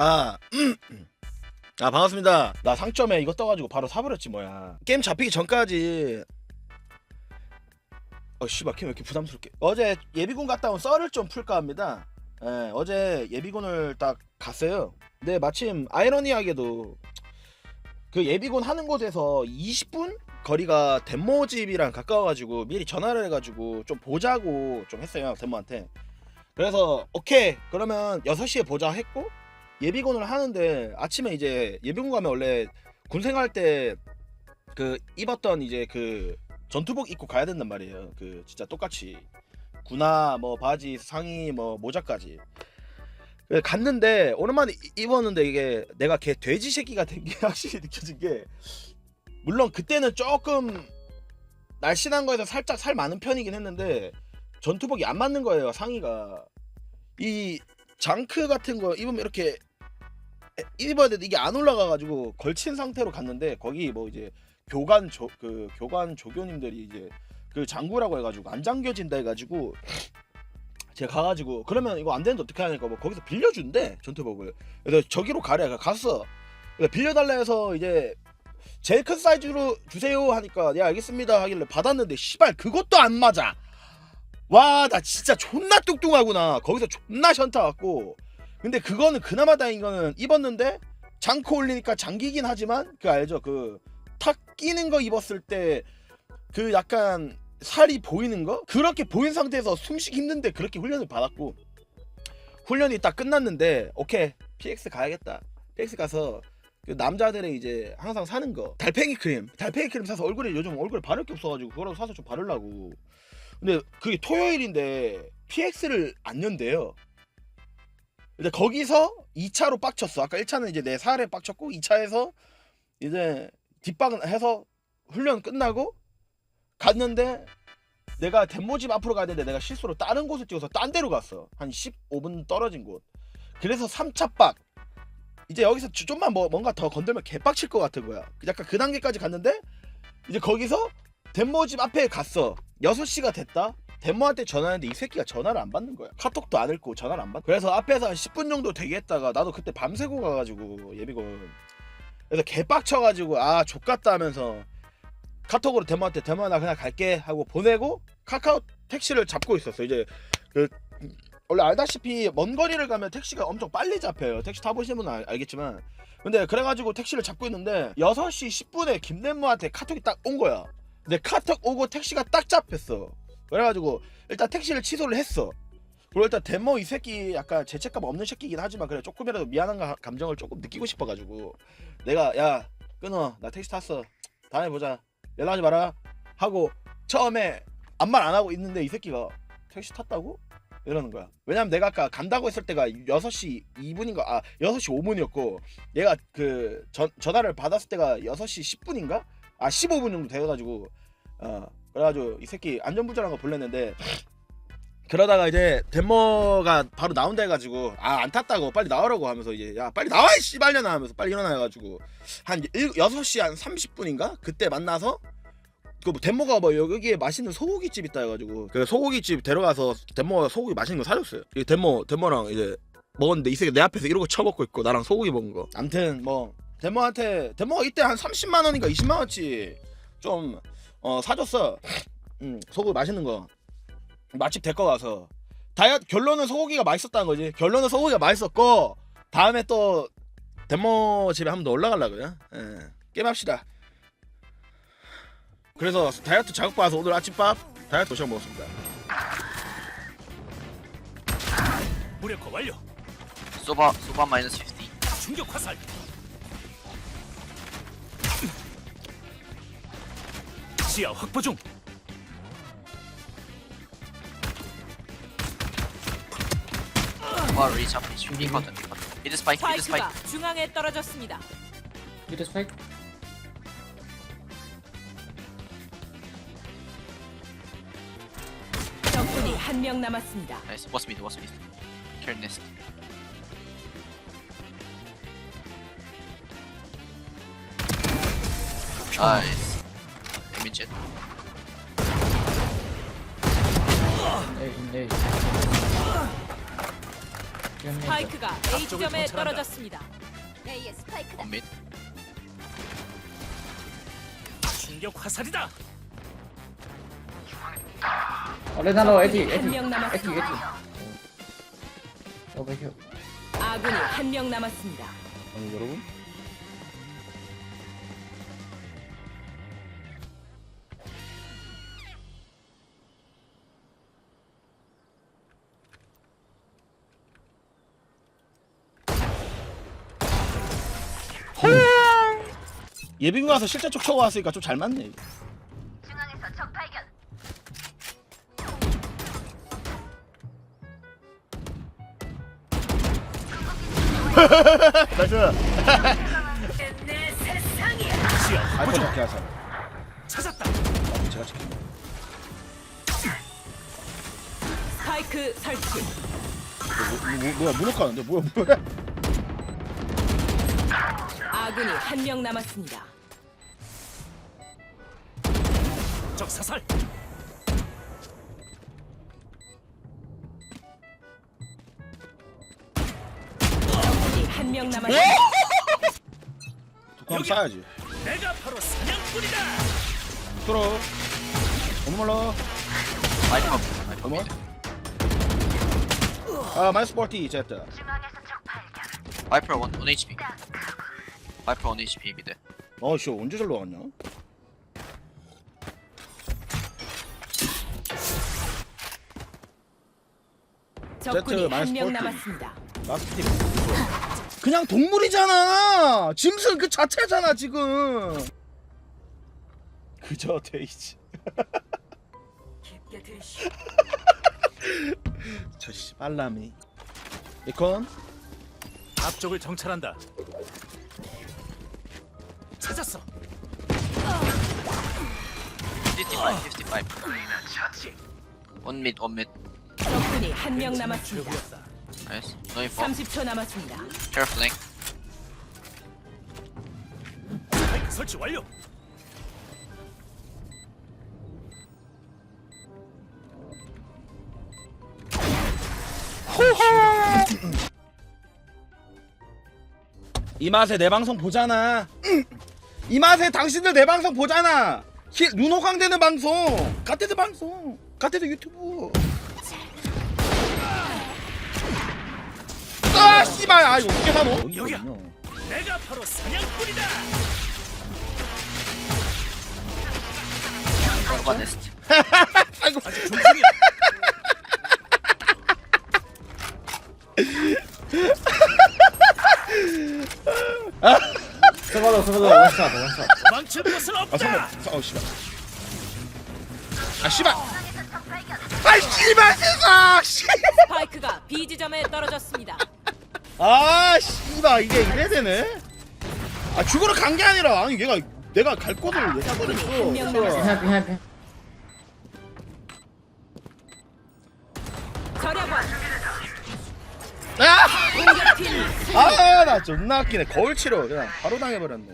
아, 아 반갑습니다. 나 상점에 이거 떠가지고 바로 사버렸지 뭐야. 게임 잡히기 전까지. 어 씨발 걔왜 이렇게 부담스럽게. 어제 예비군 갔다 온 썰을 좀 풀까 합니다. 예, 어제 예비군을 딱 갔어요. 근데 마침 아이러니하게도 그 예비군 하는 곳에서 20분 거리가 덴모 집이랑 가까워가지고 미리 전화를 해가지고 좀 보자고 좀 했어요 덴모한테. 그래서 오케이 그러면 6시에 보자 했고 예비군을 하는데 아침에 이제 예비군 가면 원래 군 생활 때 그 입었던 이제 그 전투복 입고 가야 된단 말이에요. 그 진짜 똑같이 군화 뭐 바지 상의 뭐 모자까지. 그래서 갔는데 오랜만에 이- 입었는데 이게 내가 걔 돼지 새끼가 된 게 확실히 느껴진 게 물론 그때는 조금 날씬한 거에서 살짝 살 많은 편이긴 했는데 전투복이 안 맞는 거예요 상의가 이 장크 같은 거 입으면 이렇게 입어야 되는데 이게 안 올라가가지고 걸친 상태로 갔는데 거기 뭐 이제 교관 조 그 교관 조교님들이 이제 그 장구라고 해가지고 안 잠겨진다 해가지고 제가 가가지고 그러면 이거 안 되는데 어떻게 하니까 뭐 거기서 빌려준대 전투복을. 그래서 저기로 가래. 갔어. 빌려달라 해서 이제 제일 큰 사이즈로 주세요 하니까 예 알겠습니다 하길래 받았는데 씨발 그것도 안 맞아. 와 나 진짜 존나 뚱뚱하구나. 거기서 존나 현타 왔고 근데 그거는 그나마 다행인 거는 입었는데 장코 올리니까 장기긴 하지만 그 알죠? 그 탁 끼는 거 입었을 때 그 약간 살이 보이는 거? 그렇게 보인 상태에서 숨쉬기 힘든데 그렇게 훈련을 받았고 훈련이 딱 끝났는데 오케이 PX 가야겠다. PX 가서 그 남자들의 이제 항상 사는 거. 달팽이 크림. 달팽이 크림 사서 얼굴에 요즘 얼굴에 바를 게 없어가지고 그거라도 사서 좀 바르려고. 근데 그게 토요일인데 PX를 안 연대요 근데 거기서 2차로 빡쳤어. 아까 1차는 이제 내 살에 빡쳤고 2차에서 이제 뒷방을 해서 훈련 끝나고 갔는데 내가 덴모집 앞으로 가야 되는데 내가 실수로 다른 곳을 찍어서 딴 데로 갔어. 한 15분 떨어진 곳. 그래서 3차 빡. 이제 여기서 주- 좀만 뭐 뭔가 더 건들면 개빡칠 것 같은 거야. 약간 그 단계까지 갔는데 이제 거기서 덴모집 앞에 갔어. 6시가 됐다 덴모한테 전화했는데 이 새끼가 전화를 안 받는 거야. 카톡도 안 읽고 전화를 안 받. 그래서 앞에서 한 10분 정도 대기했다가 나도 그때 밤새고 가가지고 예비군. 그래서 개빡쳐가지고 아 족같다 하면서 카톡으로 데모한테 데모 나 그냥 갈게 하고 보내고 카카오 택시를 잡고 있었어. 이제 그 원래 알다시피 먼 거리를 가면 택시가 엄청 빨리 잡혀요. 택시 타보신 분은 알, 알겠지만. 근데 그래가지고 택시를 잡고 있는데 6시 10분에 김대모한테 카톡이 딱 온 거야. 근데 카톡 오고 택시가 딱 잡혔어 그래가지고 일단 택시를 취소를 했어. 그리고 일단 데모 이 새끼 약간 죄책감 없는 새끼긴 하지만 그래 조금이라도 미안한 가- 감정을 조금 느끼고 싶어가지고 내가 야 끊어. 나 택시 탔어. 다음에 보자. 연락하지 마라. 하고 처음에 아무 말 안 하고 있는데 이 새끼가 택시 탔다고? 이러는 거야. 왜냐면 내가 아까 간다고 했을 때가 6시 2분인가 아 6시 5분이었고 얘가 그 전, 전화를 받았을 때가 6시 10분인가? 아 15분 정도 돼가지고 어 그래가지고 이 새끼 안전부절한 거 불렀는데 그러다가 이제 덴머가 바로 나온다 해가지고 아 안 탔다고 빨리 나오라고 하면서 이제 야 빨리 나와 이 씨발년아 하면서 빨리 일어나 해가지고 한 1, 6시 한 30분인가? 그때 만나서 그뭐 덴모가 뭐 여기에 맛있는 소고기 집 있다 해가지고 그 소고기 집 데려가서 덴모가 소고기 맛있는 거 사줬어요. 이 덴모 덴모랑 이제 먹었는데 이 새끼 내 앞에서 이러고 쳐먹고 있고 나랑 소고기 먹은 거. 암튼 뭐 덴모한테 덴모가 이때 한 30만 원인가 20만 원치 좀 어, 사줬어. 음 소고기 맛있는 거. 맛집 데리고 가서. 다이어트 결론은 소고기가 맛있었다는 거지. 결론은 소고기가 맛있었고 다음에 또 덴모 집에 한번 더 올라가려고요. 예 게임합시다. 그래서 다이어트 자극 받아서 오늘 아침밥 다이어트 도시락 먹었습니다. 무력화 완료. 소바 소바 마이너스 50 충격 화살. 시야 확보 중. 소바 리치 앞에 준비 커튼 미드 스파이크 미드 스파이크 중앙에 떨어졌습니다. 미드 스파이크. 적군이 한 명 남았습니다. 나이스. 워스 미드 워스 미드. 킬 네스트 나이스. 데 미지 에이 에이 스파이크가 A 앞쪽을 지점에 정찰한다. 떨어졌습니다. A의 스파이크다. Mid. 충격 화살이다. 어, 레나로 에디 적군이 에디 한명 에디 남았습니다. 에디 어 백효 아군이 한 명 남았습니다. 아니 여러분 예비군 가서 실제 쪽 쳐고 왔으니까 좀 잘 맞네 중앙에서 적 발견. 나이스 알파 확보 중. 잡게 하자 찾았다. 나도 제가 지킬게 스파이크 설치. 뭐, 뭐, 뭐야 문어 가는데 뭐야 뭐야 아군이 한 명 남았습니다. 적 사살. 적군이 한 명 남았습니다. 독감 쏴야지 내가 바로 사냥꾼이다. 들어 어머라 Viper. Viper 어머. 아 마이너스 40 제트 중앙에서 적발 one, one HP. Mid. 어씨 언제 절로 왔냐 적군이 한 마이너스 명 40. 남았습니다. 라스트 팀 그냥 동물이잖아 짐승 그 자체잖아 지금 그저 데이지 깊게 들이쉬. 저씨 빨라미 이컨 앞쪽을 정찰한다. 찾았어. 55, 55. One mid, one mid. 적군이 한 명 남았습니다. Nice. No info. 30초 남았습니다. 스파이크 설치 완료. 이 맛에 내 방송 보잖아 이 맛에 당신들 내 방송 보잖아. 히- 눈 호강 되는 방송. 가테드 방송. 가테드 유튜브. 아 씨발. 아 이거 어떻게 사노? 여기야. 내가 바로 사냥꾼이다. 아이고. 아직 중중이야. 서버도 서버도 원샷 원샷 망칠 것은 아 없다. 잠깐 어 씨발 아 씨발 아 씨발 세상 씨. 스파이크가 B 지점에 떨어졌습니다. 아 씨발 이게 이래 되네 아 죽으러 간 게 아니라 아니 얘가 내가 갈 곳을 한명 남았습니다. 해피 해피 절약원 아! 공격팀 아, 나 존나 웃기네. 거울 치료 그냥 바로 당해버렸네.